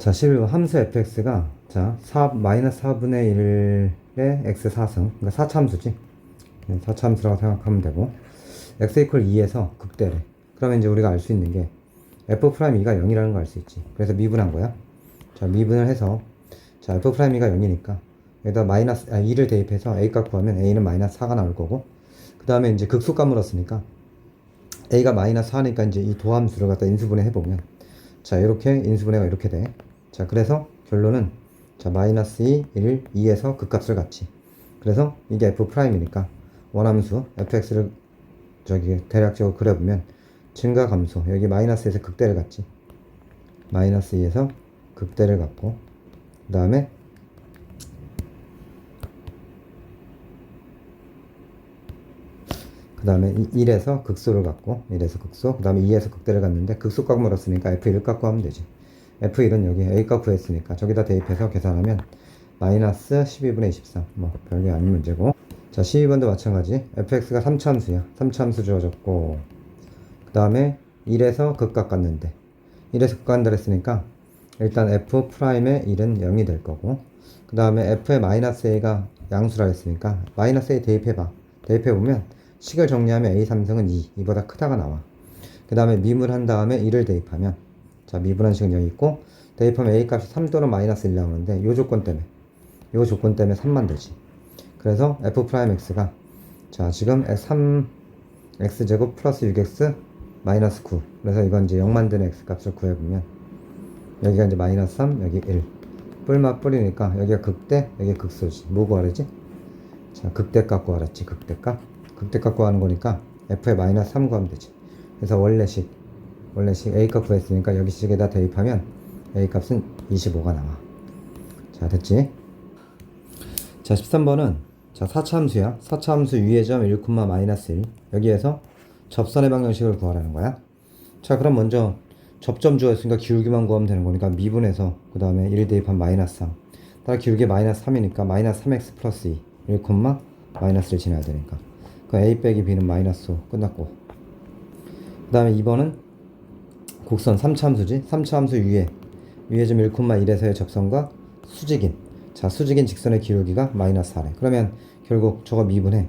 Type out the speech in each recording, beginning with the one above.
자, 11번 함수 fx가 자, 4, 마이너스 4분의 1의 x 4승, 그러니까 4차함수지. 4차함수라고 생각하면 되고, x 이퀄 2에서 극대래. 그러면 이제 우리가 알 수 있는 게 f 프라임 2가 0이라는 거알수 있지. 그래서 미분한 거야. 자, 미분을 해서 자, f 프라임 2가 0이니까 여기다 마이너스 아, 2를 대입해서 a 값 구하면 a는 마이너스 4가 나올 거고, 그 다음에 이제 극소값 물었으니까 a가 마이너스 4니까 이제 이 도함수를 갖다 인수분해 해보면 자, 이렇게 인수분해가 이렇게 돼. 자, 그래서 결론은 자, 마이너스 2, 1, 2에서 극값을 갖지. 그래서 이게 f 프라임이니까 원함수 fx를 저기 대략적으로 그려보면 증가 감소 여기 마이너스에서 극대를 갖지. 마이너스 2에서 극대를 갖고 그 다음에 그 다음에 1에서 극소를 갖고 1에서 극소 그 다음에 2에서 극대를 갖는데 극소값 물었으니까 f1을 갖고 하면 되지 f1은 여기 a값 구했으니까 저기다 대입해서 계산하면 마이너스 12분의 23 뭐 별게 아닌 문제고. 자 12번도 마찬가지. Fx가 3차함수야. 3차함수 주어졌고. 그 다음에 1에서 극값 갖는데. 1에서 극값 간다 그랬으니까 일단 f 프라임의 1은 0이 될 거고. 그 다음에 f의 마이너스 a가 양수라 했으니까 마이너스 a 대입해봐. 대입해보면 식을 정리하면 a 3승은 2 이보다 크다가 나와. 그 다음에 미분한 다음에 1을 대입하면 자 미분한 식은 여기 있고 대입하면 a 값이 3 또는 마이너스 1 나오는데 요 조건 때문에 요 조건 때문에 3만 되지. 그래서 f 프라임 x가 자 지금 3 x제곱 플러스 6x 마이너스 9 그래서 이건 이제 0 만드는 x 값을 구해보면 여기가 이제 마이너스 3 여기 1 뿔맛 뿌리니까 여기가 극대 여기 극소지. 뭐 구하랬지? 자 극대 값 구하랬지 극대 값. 극대 값 구하는 거니까 f의 마이너스 3 구하면 되지. 그래서 원래식 원래 식 a값 구했으니까 여기 식에다 대입하면 a값은 25가 나와. 자 됐지? 자 13번은 자 4차 함수야. 4차 함수 위의 점 1, 마이너스 1 여기에서 접선의 방정식을 구하라는 거야. 자 그럼 먼저 접점 주었으니까 기울기만 구하면 되는 거니까 미분해서 그 다음에 1 대입한 마이너스 3 따라 기울기 마이너스 3이니까 마이너스 3x 플러스 2 1, 마이너스를 지나야 되니까. 그 a 빼기 b는 마이너스 5 끝났고. 그 다음에 2번은 곡선 3차 함수지? 3차 함수 위에 위에 점 1,1에서의 접선과 수직인 자 수직인 직선의 기울기가 마이너스 4래 그러면 결국 저거 미분해.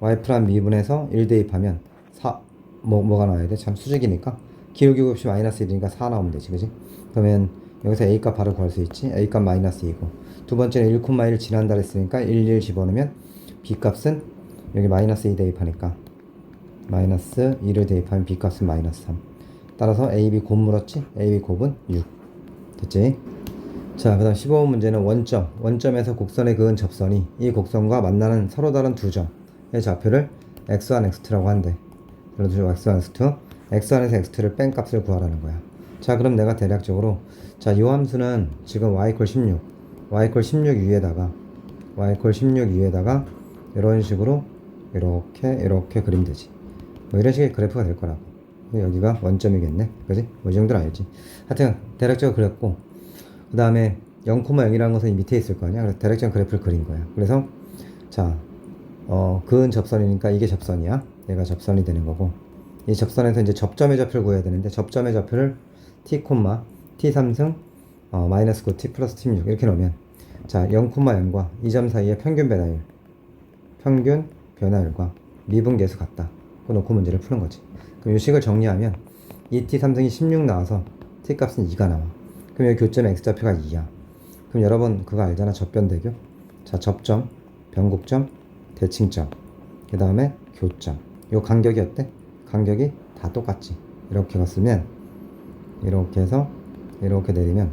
y 프라임 미분해서 1 대입하면 4 뭐, 뭐가 나와야 돼? 참 수직이니까. 기울기 곱이 마이너스 1이니까 4 나오면 되지 그지? 그러면 여기서 a값 바로 구할 수 있지? a값 마이너스 2고. 두 번째는 1,1 지난달 했으니까 1, 1 집어넣으면 b값은 여기 마이너스 2 대입하니까 마이너스 2를 대입하면 b값은 마이너스 3 따라서 a, b 곱 물었지? a, b 곱은 6 됐지? 자, 그 다음 15번 문제는 원점, 원점에서 곡선에 그은 접선이 이 곡선과 만나는 서로 다른 두 점의 좌표를 x1, x2라고 한대. 그래서 x1, x2, x1에서 x2를 뺀 값을 구하라는 거야. 자, 그럼 내가 대략적으로 자, 이 함수는 지금 y = 16, y = 16 위에다가 y = 16 위에다가 이런 식으로 이렇게 이렇게 그리면 되지. 뭐 이런 식의 그래프가 될 거라고. 여기가 원점이겠네. 그지? 뭐이 정도는 알지. 하여튼 대략적으로 그렸고 그 다음에 0,0이라는 것은 이 밑에 있을 거 아니야. 그래서 대략적인 그래프를 그린 거야. 그래서 자, 어, 그은 접선이니까 이게 접선이야. 얘가 접선이 되는 거고 이 접선에서 이제 접점의 좌표를 구해야 되는데 접점의 좌표를 t, t 3승 어, 마이너스 9 t 플러스 t 6 이렇게 놓으면 자 0,0과 이점 사이의 평균 변화율 평균 변화율과 미분 계수 같다. 그거 놓고 문제를 푸는 거지. 그럼 이 식을 정리하면 2t 3승이 16 나와서 t 값은 2가 나와. 그럼 여기 교점 x좌표가 2야. 그럼 여러분 그거 알잖아. 접변대교. 자, 접점, 변곡점, 대칭점. 그 다음에 교점. 요 간격이 어때? 간격이 다 똑같지. 이렇게 갔으면 이렇게 해서 이렇게 내리면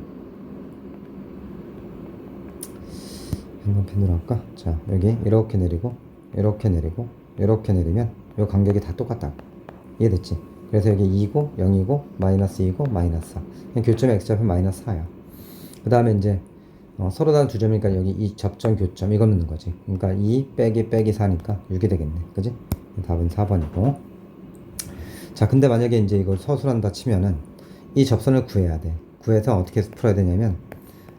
변경펜으로 할까? 자, 여기 이렇게 내리고 이렇게 내리고 이렇게 내리면 요 간격이 다 똑같다고. 이해됐지? 그래서 여기 2고 0이고 마이너스 2고 마이너스 4 그냥 교점 x좌표 마이너스 4야 그 다음에 이제 어, 서로 다른 두 점이니까 여기 이 접점 교점 이거 넣는 거지 그러니까 2 빼기 빼기 4니까 6이 되겠네 그지? 답은 4번이고 자 근데 만약에 이제 이걸 서술한다 치면은 이 접선을 구해야 돼 구해서 어떻게 풀어야 되냐면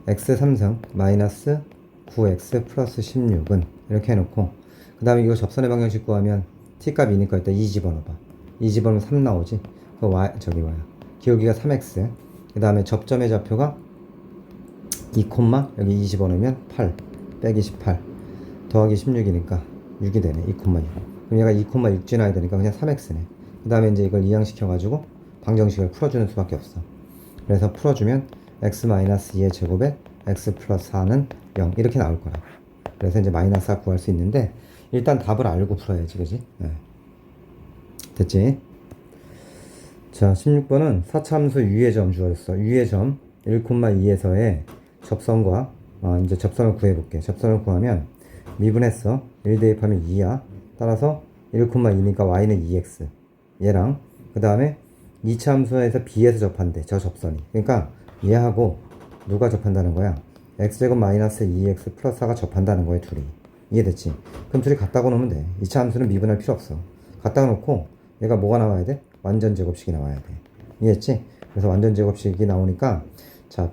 x 3승 마이너스 9x 플러스 16은 이렇게 해놓고 그 다음에 이거 접선의 방정식 구하면 t값 이니까 일단 2 집어넣어봐. 2 집어넣으면 3 나오지? 그 y 저기 뭐야. 기울기가 3x 그 다음에 접점의 좌표가 2 콤마 여기 20원 넣으면 8 빼기 18 더하기 16이니까 6이 되네 2 콤마 6 그럼 얘가 2 콤마 6 지나야 되니까 그냥 3x네. 그 다음에 이제 이걸 이항시켜 가지고 방정식을 풀어주는 수밖에 없어. 그래서 풀어주면 x 마이너스 2의 제곱에 x 플러스 4는 0 이렇게 나올 거라 그래서 이제 마이너스 4 구할 수 있는데 일단 답을 알고 풀어야지 그지? 네. 됐지? 자 16번은 4차함수 유의 점 주어졌어. 유의 점 1,2에서의 접선과 어, 이제 접선을 구해볼게. 접선을 구하면 미분했어 1 대입하면 2야. 따라서 1,2니까 y는 2x 얘랑 그 다음에 2차 함수에서 b에서 접한대 저 접선이. 그러니까 얘하고 누가 접한다는 거야? x제곱 마이너스 2x 플러스 4가 접한다는 거야 둘이 이해됐지? 그럼 둘이 같다고 놓으면 돼 2차 함수는 미분할 필요 없어 갖다가 놓고 얘가 뭐가 나와야 돼? 완전 제곱식이 나와야 돼 이해했지? 그래서 완전 제곱식이 나오니까 자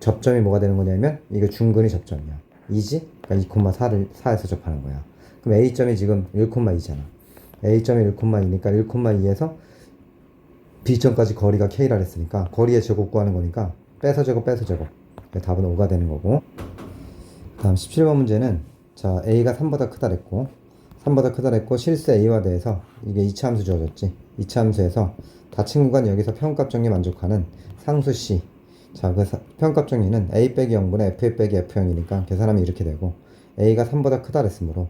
접점이 뭐가 되는 거냐면 이게 중근이 접점이야 2지? 그러니까 2,4를 4에서 접하는 거야 그럼 A점이 지금 1,2잖아 A점이 1,2니까 1,2에서 B점까지 거리가 K라 했으니까 거리의 제곱 구하는 거니까 빼서 제곱 빼서 제곱 답은 5가 되는 거고 다음 17번 문제는 자 A가 3보다 크다 그랬고 3보다 크다 그랬고 실수 A와 대해서 이게 2차 함수 주어졌지 2차 함수에서 닫힌 구간 여기서 평값 정리 만족하는 상수 C 자, 그 사- 평값 정리는 A 빼기 0분의 F 빼기 F0이니까 계산하면 이렇게 되고 A가 3보다 크다 그랬으므로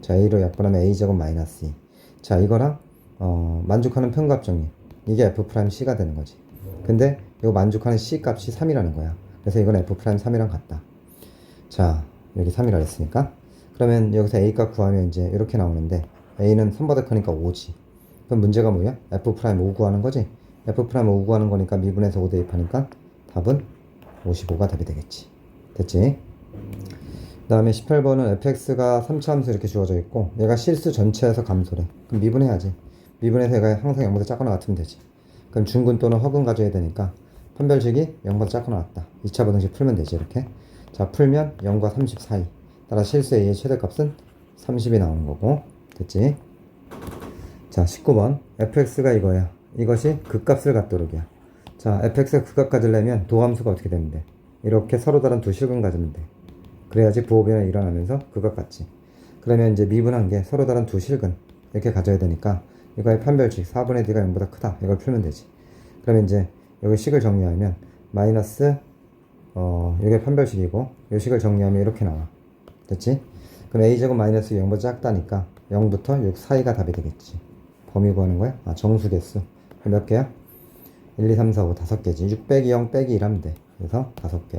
자, A로 약분하면 A제곱 마이너스 2. 자, 이거랑 어, 만족하는 평값 정리 이게 F 프라임 C가 되는 거지. 근데 이거 만족하는 C 값이 3이라는 거야. 그래서 이건 F 프라임 3이랑 같다. 자, 여기 3이라 했으니까 그러면 여기서 A 값 구하면 이제 이렇게 나오는데 A는 3보다 크니까 5지. 그럼 문제가 뭐야? F 프라임 5 구하는 거지. F 프라임 5 구하는 거니까 미분해서 5 대입하니까 답은 55가 답이 되겠지. 됐지? 그 다음에 18번은 fx가 3차 함수 이렇게 주어져 있고 얘가 실수 전체에서 감소래. 그럼 미분해야지. 미분해서 얘가 항상 0보다 작거나 같으면 되지. 그럼 중근 또는 허근 가져야 되니까 판별식이 0보다 작거나 같다. 2차 반응식 풀면 되지 이렇게. 자 풀면 0과 30 사이. 따라 실수 a의 최대값은 30이 나오는 거고. 됐지? 자 19번 fx가 이거야. 이것이 극값을 갖도록이야. 자 fx가 극값 가지려면 도함수가 어떻게 되는데? 이렇게 서로 다른 두 실근 가지면 돼. 그래야지 부호변이 일어나면서 그것 같지. 그러면 이제 미분한 게 서로 다른 두 실근 이렇게 가져야 되니까 이거의 판별식 4분의 d가 0보다 크다 이걸 풀면 되지. 그러면 이제 여기 식을 정리하면 마이너스 어 이게 판별식이고 이 식을 정리하면 이렇게 나와. 됐지? 그럼 a제곱 마이너스 0보다 작다니까 0부터 6 사이가 답이 되겠지. 범위 구하는 거야? 아 정수 개수. 몇 개야? 1, 2, 3, 4, 5 다섯 개지. 6 빼기 0 빼기 1 하면 돼. 그래서 다섯 개.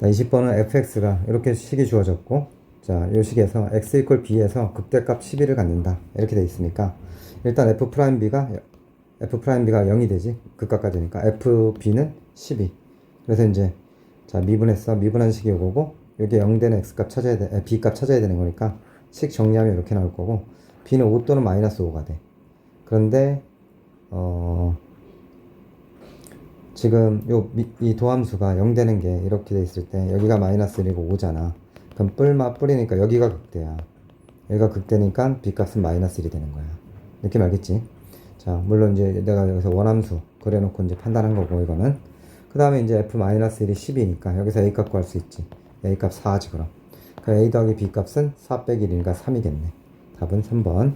자, 20번은 fx가 이렇게 식이 주어졌고 자, 이 식에서 x 이퀄 b에서 극대값 11을 갖는다. 이렇게 돼 있으니까 일단 f 프라임 b가 f 프라임 b가 0이 되지. 극값까지니까 f b는 12. 그래서 이제 자, 미분했어. 미분한 식이 오고 여기 0 되는 x 값 찾아야 돼. b 값 찾아야 되는 거니까 식 정리하면 이렇게 나올 거고 b는 5 또는 마이너스 5가 돼. 그런데 어 지금 요 이 도함수가 0 되는 게 이렇게 돼 있을 때 여기가 마이너스 1이고 5잖아. 그럼 뿔마 뿔이니까 여기가 극대야. 여기가 극대니까 b값은 마이너스 1이 되는 거야. 느낌 알겠지? 자, 물론 이제 내가 여기서 원함수 그려놓고 이제 판단한 거고 이거는 그 다음에 이제 f 마이너스 1이 10이니까 여기서 a 값 구할 수 있지. a 값 4지 그럼. 그 a 더하기 b 값은 4 빼기 1이니까 3이겠네. 답은 3번.